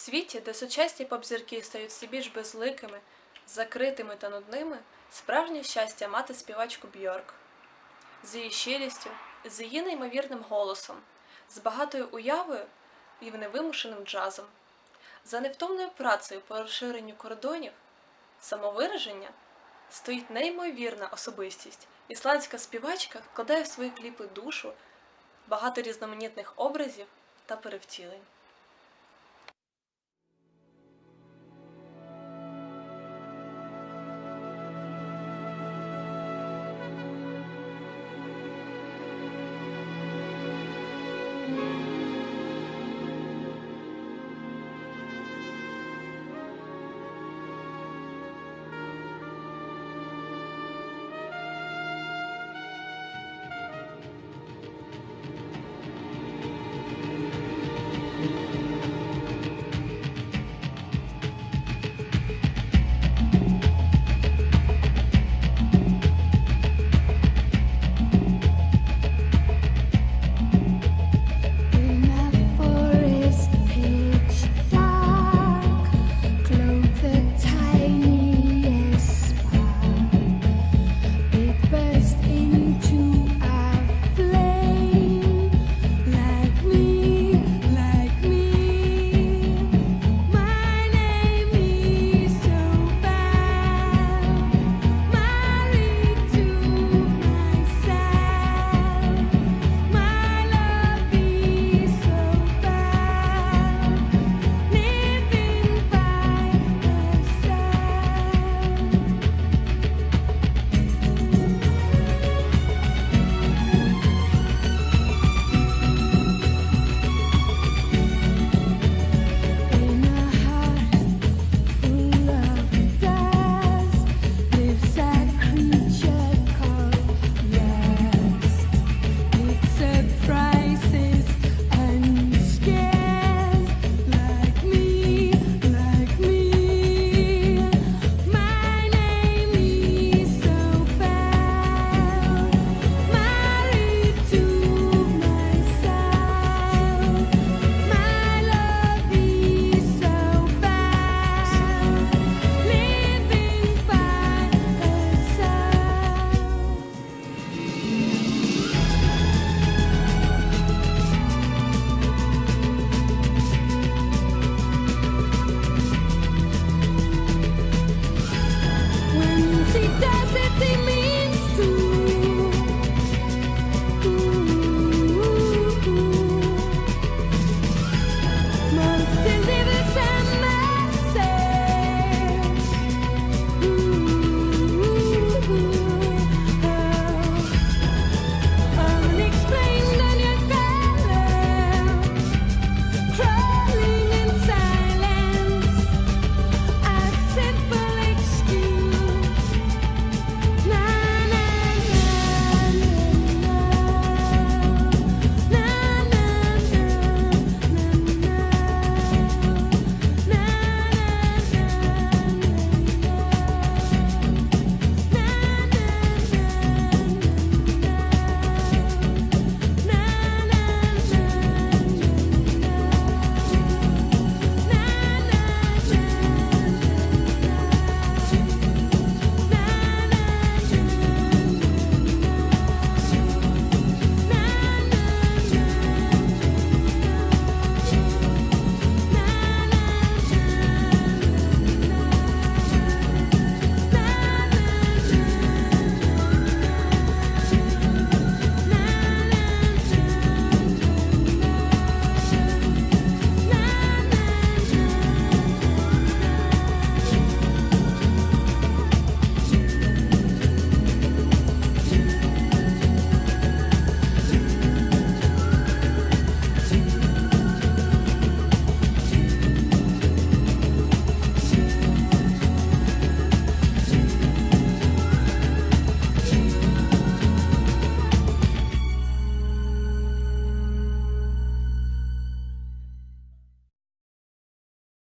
світі, де сучасні поп-зірки стають все більш безликими, закритими та нудними, справжнє щастя мати співачку Бьорк. З її щирістю, з її неймовірним голосом, з багатою уявою і невимушеним джазом, за невтомною працею по розширенню кордонів, самовираження стоїть неймовірна особистість. Ісландська співачка вкладає в свої кліпи душу, багато різноманітних образів та перевтілень.